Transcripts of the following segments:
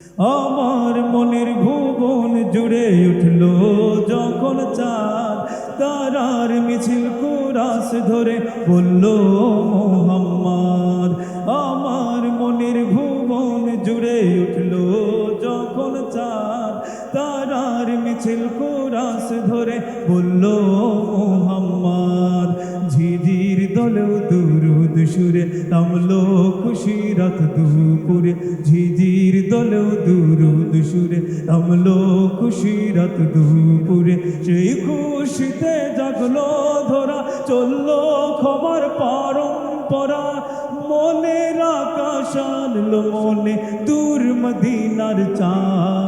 আমার মনের ভুবন জুড়ে উঠল যখন চাঁদ, তারার মিছিল কুরাস ধরে বলল মোহাম্মদ, আমার মনের ভুবন জুড়ে উঠল যখন চাঁদ, তারার মিছিল কুরাস ধরে বলল মোহাম্মদ, ঝিঝির দলেও দুরুদ সুরে নামলো খুশি রাত দুপুরে। ঝিঝির দলেও দুরুদ সুরে নামলো খুশি রাত দুপুরে। সেই খুশিতে জাগলো ধরা, চলল খবর পরম্পরা। মনের আকাশ আনলো মনে দূর মদিনার চাঁদ।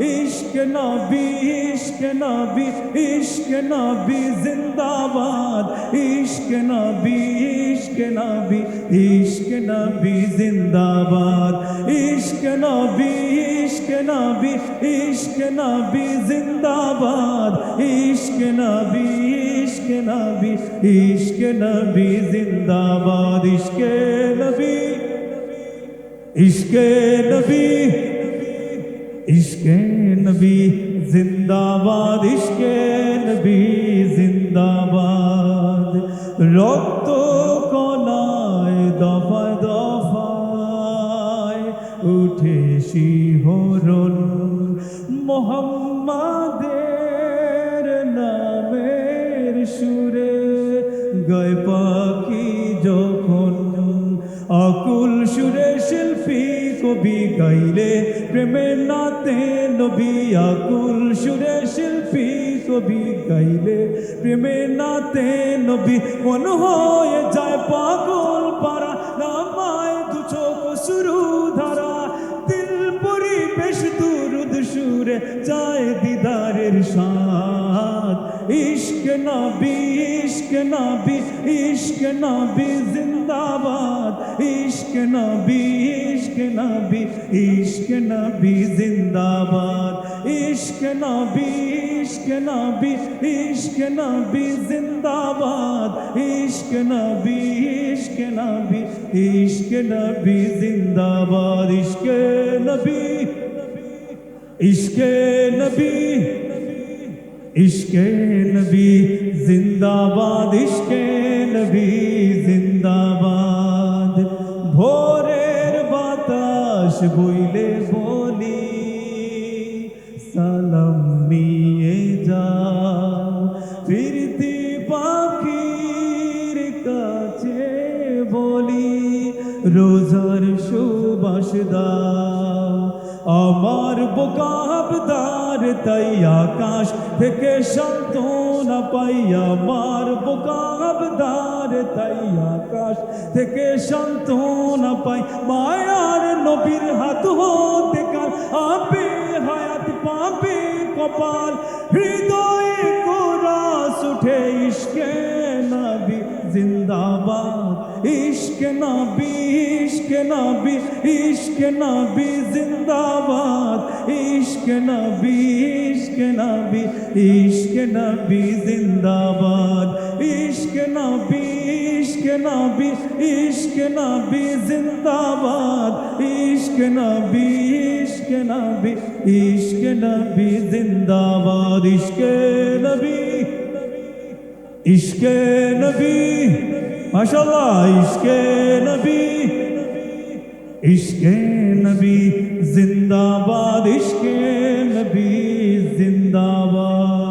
عشق نبی عشق نبی عشق نبی زندہ باد عشق نبی عشق نبی عشق نبی زندہ باد عشق نبی عشق نبی عشق نبی زندہ باد عشق نبی عشق نبی عشق نبی زندہ باد عشق نبی عشق نبی ইশকে নবী জিন্দাবাদ, ইশকে নবী জিন্দাবাদ। রক্ত কলায় দফায় দফায় উঠে শিহরণ। মোহাম্মদের নামের সুরে গায় পাখি যখন আকুল সুরে কবি গাইলে, প্রেমের নাতে নবী আকুল সুরে শিল্পী কবি গাইলে, প্রেমের নাতে নবী মন হয়ে যায় পাগল পারা নামায় দু চোখ শুরু ধারা। দিল পরিবেশ দুরুদ সুরে যায় দিদারের সাথ ইশক নবী ইশক নবী ইশক নবী জিন্দাবাদ। عشق نبی عشق نبی عشق نبی زندہ باد عشق نبی عشق نبی عشق نبی زندہ باد عشق نبی عشق نبی عشق نبی زندہ باد عشق نبی عشق نبی عشق نبی زندہ باد عشق نبی ভোরের বাতাস বইলে বলি সালাম নিয়ে যাও। ফিরতি পাখির কাছে বলি রোজার সুবাস দাও। আমার বোকাবদার, তাই আকাশ থেকে সান্ত্বনা পাই। আমার বোকাবদার, তাই আকাশ থেকে সান্ত্বনা পাই। মায়ার নবীর হাত হতে কাল আপে হায়াত পাবে কপাল। হৃদয়ে কোরাস উঠে, ইশকে নবী জিন্দাবাদ। عشق نبی عشق نبی عشق نبی زندہ باد عشق نبی عشق نبی عشق نبی زندہ باد عشق نبی عشق نبی عشق نبی زندہ باد عشق نبی عشق نبی عشق نبی زندہ باد عشق نبی عشق نبی माशाल्लाह इश्के नबी इश्के नबी जिंदाबाद इश्के नबी जिंदाबाद